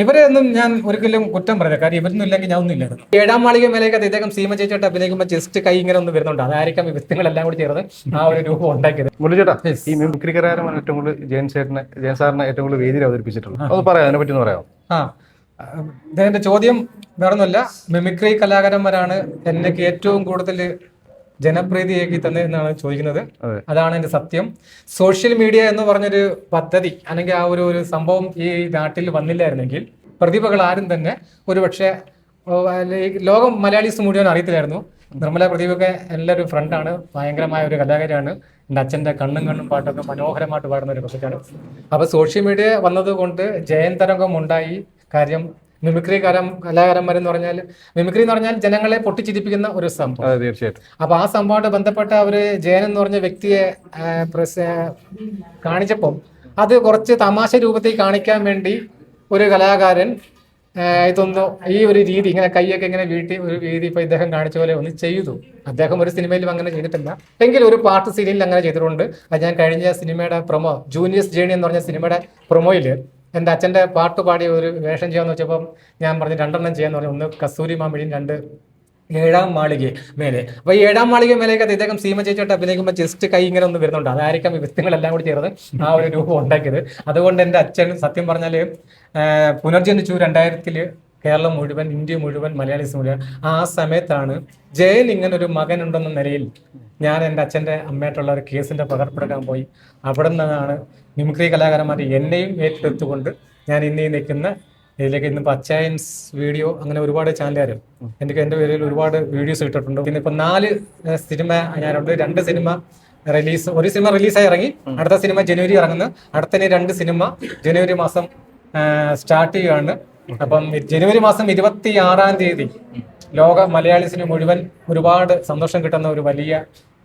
ഇവരെ ഒന്നും ഞാൻ ഒരിക്കലും കുറ്റം പറയാം കാര്യം ഇവരൊന്നും ഇല്ലെങ്കിൽ ഞാൻ ഒന്നും ഇല്ലായിരുന്നു. ഏഴാം മാളിക മേലേക്ക് ഇദ്ദേഹം സീമ ചേച്ചിയോട്ട് അഭിനയിക്കുമ്പോൾ ജസ്റ്റ് കൈ ഇങ്ങനെ ഒന്ന് വരുന്നുണ്ട്. അതായിരിക്കാം വ്യക്തികളെല്ലാം കൂടി ചേർന്ന് ആ ഒരു രൂപം ഉണ്ടാക്കിയത്. മുരളിച്ചേട്ടാ ഈ മിമിക്രി കലാകാരന്മാർ ഏറ്റവും കൂടുതൽ ജയൻ ചേട്ടനെ ജയൻ സാറിനെ ഏറ്റവും കൂടുതൽ വേദിയിൽ അവതരിപ്പിച്ചിട്ടുള്ളത്. അത് പറയാം അതിനെ പറ്റി ഒന്ന് പറയാം ആ. ഇദ്ദേഹത്തിന്റെ ചോദ്യം വേറൊന്നുമല്ല. മിമിക്രി കലാകാരന്മാരാണ് എനിക്ക് ഏറ്റവും കൂടുതൽ ജനപ്രീതിയാക്കി തന്നെ എന്നാണ് ചോദിക്കുന്നത് അതാണ് എന്റെ സത്യം. സോഷ്യൽ മീഡിയ എന്ന് പറഞ്ഞൊരു പദ്ധതി അല്ലെങ്കിൽ ആ ഒരു ഒരു സംഭവം ഈ നാട്ടിൽ വന്നില്ലായിരുന്നെങ്കിൽ പ്രതിഭകൾ ആരും തന്നെ ഒരുപക്ഷെ ലോകം മലയാളീസ് മുഴുവൻ അറിയത്തില്ലായിരുന്നു. നിർമ്മല പ്രദീപൊക്കെ എല്ലാവരും ഫ്രണ്ടാണ് ഭയങ്കരമായ ഒരു കലാകാരിയാണ്. എന്റെ അച്ഛന്റെ കണ്ണും കണ്ണും പാട്ടൊക്കെ മനോഹരമായിട്ട് പാടുന്ന ഒരു പ്രൊജക്റ്റാണ് അപ്പോൾ സോഷ്യൽ മീഡിയ വന്നതുകൊണ്ട് ജയൻ തരംഗം ഉണ്ടായി. കാര്യം മിമിക്രി കരം കലാകാരന്മാരെന്ന് പറഞ്ഞാൽ മിമിക്രി എന്ന് പറഞ്ഞാൽ ജനങ്ങളെ പൊട്ടിച്ചിരിപ്പിക്കുന്ന ഒരു സംഭവം. അതെ തീർച്ചയായിട്ടും. അപ്പൊ ആ സംഭവമായിട്ട് ബന്ധപ്പെട്ട അവർ ജയൻ എന്ന് പറഞ്ഞ വ്യക്തിയെ കാണിച്ചപ്പം അത് കുറച്ച് തമാശ രൂപത്തിൽ കാണിക്കാൻ വേണ്ടി ഒരു കലാകാരൻ ഇതൊന്ന് ഈ ഒരു രീതി ഇങ്ങനെ കൈയൊക്കെ ഇങ്ങനെ വീട്ടി ഒരു രീതി ഇപ്പൊ ഇദ്ദേഹം കാണിച്ച പോലെ ഒന്ന് ചെയ്തു. അദ്ദേഹം ഒരു സിനിമയിലും അങ്ങനെ ചെയ്തിട്ടില്ല. എങ്കിലും ഒരു പാട്ട് സീരിയലിൽ അങ്ങനെ ചെയ്തിട്ടുണ്ട്. അത് ഞാൻ കഴിഞ്ഞ സിനിമയുടെ പ്രൊമോ ജൂനിയസ് ജേണി എന്ന് പറഞ്ഞ സിനിമയുടെ പ്രൊമോയിൽ എന്റെ അച്ഛന്റെ പാട്ട് പാടിയ ഒരു വേഷം ചെയ്യാന്ന് വെച്ചപ്പം ഞാൻ പറഞ്ഞു രണ്ടെണ്ണം ചെയ്യാന്ന് പറഞ്ഞു. ഒന്ന് കസ്തൂരി മാമിഴിയും രണ്ട് ഏഴാം മാളിക മേലെ. അപ്പൊ ഈ ഏഴാം മാളിക മേലേക്ക് ഇദ്ദേഹം സീമ ചേച്ചിയോട്ട് അഭിനയിക്കുമ്പോൾ ജസ്റ്റ് കൈ ഇങ്ങനെ ഒന്ന് വരുന്നുണ്ട്. അതായിരിക്കാം വ്യക്തികളെല്ലാം കൂടി ചേർന്ന് ആ ഒരു രൂപം ഉണ്ടാക്കിയത്. അതുകൊണ്ട് എന്റെ അച്ഛൻ സത്യം പറഞ്ഞാൽ പുനർജനിച്ചു രണ്ടായിരത്തിൽ കേരളം മുഴുവൻ ഇന്ത്യ മുഴുവൻ മലയാളീസ് മുഴുവൻ. ആ സമയത്താണ് ജയൻ ഇങ്ങനെ ഒരു മകൻ ഉണ്ടെന്ന നിലയിൽ ഞാൻ എന്റെ അച്ഛന്റെ അമ്മയായിട്ടുള്ള ഒരു കേസിന്റെ പകർപ്പെടുക്കാൻ പോയി. അവിടെ നിന്നാണ് മിമിക്രി കലാകാരന്മാർ എന്നെയും ഏറ്റെടുത്തുകൊണ്ട് ഞാൻ ഇന്ന് നിൽക്കുന്ന ഇതിലേക്ക് ഇന്നിപ്പോൾ അച്ചായൻസ് വീഡിയോ അങ്ങനെ ഒരുപാട് ചാനലുകാരും എനിക്ക് എന്റെ പേരിൽ ഒരുപാട് വീഡിയോസ് ഇട്ടിട്ടുണ്ട്. പിന്നെ ഇപ്പം നാല് സിനിമ ഞാനുണ്ട്. രണ്ട് സിനിമ റിലീസ് ഒരു സിനിമ റിലീസായി ഇറങ്ങി. അടുത്ത സിനിമ ജനുവരി ഇറങ്ങുന്നു. അടുത്ത രണ്ട് സിനിമ ജനുവരി മാസം സ്റ്റാർട്ട് ചെയ്യുകയാണ്. അപ്പം ജനുവരി മാസം ഇരുപത്തി ആറാം തീയതി ലോക മലയാളീസിന് മുഴുവൻ ഒരുപാട് സന്തോഷം കിട്ടുന്ന ഒരു വലിയ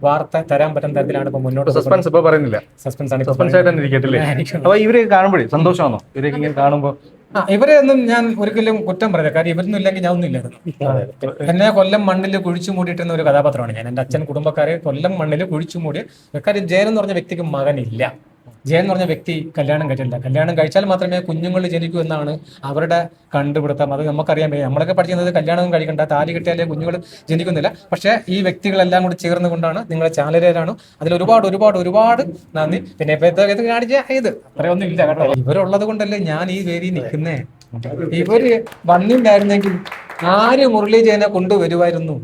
വാർത്ത തരാൻ പറ്റുന്ന തരത്തിലാണ് ഇപ്പൊ മുന്നോട്ട് സസ്പെൻസ് ഇപ്പൊ പറയുന്നില്ല. സസ്പെൻസ് ആണ് സസ്പെൻസ് ആയിട്ട്. അപ്പൊ ഇവർ കാണുമ്പോഴേ സന്തോഷമാണോ? ഇവരൊക്കെ ഇങ്ങനെ കാണുമ്പോ? ആ ഇവരെ ഒന്നും ഞാൻ ഒരിക്കലും കുറ്റം പറയാം കാര്യം ഇവരൊന്നും ഇല്ലെങ്കിൽ ഞാൻ ഒന്നും ഇല്ലായിരുന്നു. എന്നെ കൊല്ലം മണ്ണിൽ കുഴിച്ചു മൂടിയിട്ടുന്ന ഒരു കഥാപാത്രമാണ് ഞാൻ. എന്റെ അച്ഛൻ കുടുംബക്കാരെ കൊല്ലം മണ്ണിൽ കുഴിച്ചു മൂടി. കാര്യം ജയൻ എന്ന് പറഞ്ഞ വ്യക്തിക്ക് മകനില്ല. ജയൻ എന്ന് പറഞ്ഞ വ്യക്തി കല്യാണം കഴിച്ചില്ല കല്യാണം കഴിച്ചാൽ മാത്രമേ കുഞ്ഞുങ്ങൾ ജനിക്കൂ എന്നാണ് അവരുടെ കണ്ടുപിടുത്തം. അത് നമുക്കറിയാൻ വയ്യ. നമ്മളൊക്കെ പഠിക്കുന്നത് കല്യാണം കഴിക്കണ്ട താലി കിട്ടിയാലേ കുഞ്ഞുങ്ങൾ ജനിക്കുന്നില്ല. പക്ഷേ ഈ വ്യക്തികളെല്ലാം കൂടി ചേർന്നുകൊണ്ടാണ് നിങ്ങളുടെ ചാനലിലാണ് അതിൽ ഒരുപാട് ഒരുപാട് ഒരുപാട് നന്ദി. പിന്നെ ഇപ്പൊ ഇത് കാണിച്ച ഇത്? അത്രയൊന്നും ഇല്ല കേട്ടോ. ഇവരുള്ളത് കൊണ്ടല്ലേ ഞാൻ ഈ വേദിയിൽ നിൽക്കുന്നേ? ഇവർ വന്നിണ്ടായിരുന്നെങ്കിൽ ആര് മുരളി ജയനെ കൊണ്ടുവരുമായിരുന്നു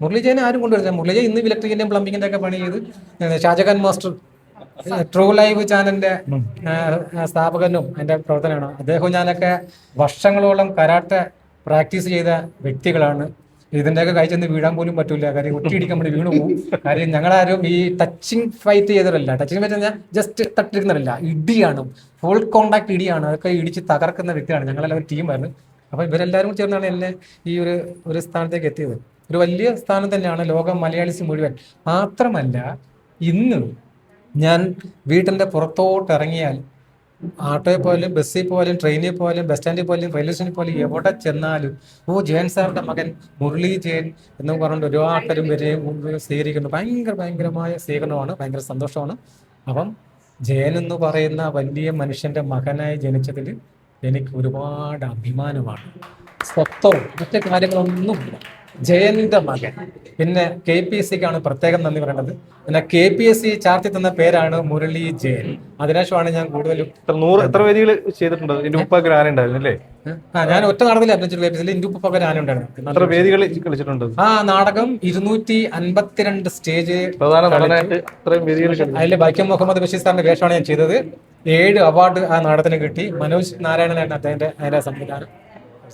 മുരളി ജയനെ ആരും കൊണ്ടുവരുന്നില്ല. മുരളി ജയൻ ഇന്ന് ഇലക്ട്രിക്കിന്റെയും പ്ലംബിങ്ങിന്റെ ഒക്കെ പണി ചെയ്ത് Shajakhan Shajahan master true live ചാനലിന്റെ സ്ഥാപകനും എന്റെ പ്രവർത്തനമാണ്. അദ്ദേഹവും ഞാനൊക്കെ വർഷങ്ങളോളം കരാട്ടെ പ്രാക്ടീസ് ചെയ്ത വ്യക്തികളാണ്. ഇതിന്റെയൊക്കെ കൈ ചെന്ന് വീഴാൻ പോലും പറ്റൂല. കാര്യം ഒട്ടിയിടിക്കാൻ വേണ്ടി വീണു പോകും കാര്യം ഞങ്ങളാരും ഈ ടച്ചിങ് ഫൈറ്റ് ചെയ്തവരല്ല. ടച്ചിങ് ഫൈറ്റ് ഞാൻ ജസ്റ്റ് തട്ടിരിക്കുന്നവരല്ല. ഇടിയാണ്. ഫുൾ കോണ്ടാക്ട് ഇടിയാണ്. അതൊക്കെ ഇടിച്ച് തകർക്കുന്ന വ്യക്തിയാണ് ഞങ്ങളെല്ലാം ഒരു ടീമായിരുന്നു അപ്പൊ ഇവരെല്ലാവരും കൂടി ചേർന്നാണ് എന്നെ ഈ ഒരു ഒരു സ്ഥാനത്തേക്ക് എത്തിയത്. ഒരു വലിയ സ്ഥാനം തന്നെയാണ് ലോകം മലയാളീസ് മുഴുവൻ. മാത്രമല്ല ഇന്ന് ഞാൻ വീട്ടിന്റെ പുറത്തോട്ട് ഇറങ്ങിയാൽ ആട്ടോയിൽ പോയാലും ബസ്സിൽ പോയാലും ട്രെയിനിൽ പോയാലും ബസ് സ്റ്റാൻഡിൽ പോയാലും റെയിൽവേ സ്റ്റേഷനിൽ പോയാലും എവിടെ ചെന്നാലും ഓ ജയൻ സാറിന്റെ മകൻ മുരളി ജയൻ എന്ന് പറഞ്ഞുകൊണ്ട് ഒരു ആൾക്കാരും വരെയും സ്വീകരിക്കുന്നു. ഭയങ്കര ഭയങ്കരമായ സ്വീകരണമാണ് ഭയങ്കര സന്തോഷമാണ്. അപ്പം ജയൻ എന്ന് പറയുന്ന വലിയ മനുഷ്യന്റെ മകനായി ജനിച്ചതിൽ എനിക്ക് ഒരുപാട് അഭിമാനമാണ്. സ്വത്തോ മറ്റു കാര്യങ്ങളൊന്നുമില്ല. ജയന്റെ മകൻ. പിന്നെ കെ പി എസ് സിക്കാണ് പ്രത്യേകം നന്ദി പറയേണ്ടത്. പിന്നെ കെ പി എസ് സി ചാർത്തി തന്ന പേരാണ് മുരളി ജയൻ. അതിനുശേഷമാണ് ഞാൻ കൂടുതലും എത്ര നൂറ് എത്ര വേദികൾ ചെയ്തിട്ടുണ്ട്? ഉപ്പൊക്കെ ആ ഞാൻ ഒറ്റ നാടകത്തിൽ അഭിനയിച്ചു കെ പി എസ് സിയിൽ ഇന്ത്യ ഉപ്പൊക്കെ ഞാനുണ്ടായിരുന്നു എത്ര വേദികൾ കളിച്ചിട്ടുണ്ട്? ആ നാടകം ഇരുന്നൂറ്റി അൻപത്തിരണ്ട് സ്റ്റേജ് അതിൽ വൈക്കം മുഹമ്മദ് ബഷീർ സാറിന്റെ വേഷമാണ് ഞാൻ ചെയ്തത്. ഏഴ് അവാർഡ് ആ നാടകത്തിന് കിട്ടി. മനോജ് നാരായണനായിരുന്നു അദ്ദേഹത്തിന്റെ അതിന്റെ സംവിധാനം.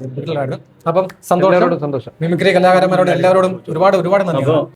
വീട്ടിലായിരുന്നു അപ്പം സന്തോഷം. സന്തോഷം മിമിക്രി കലാകാരന്മാരോട് എല്ലാവരോടും ഒരുപാട് ഒരുപാട് നന്ദി.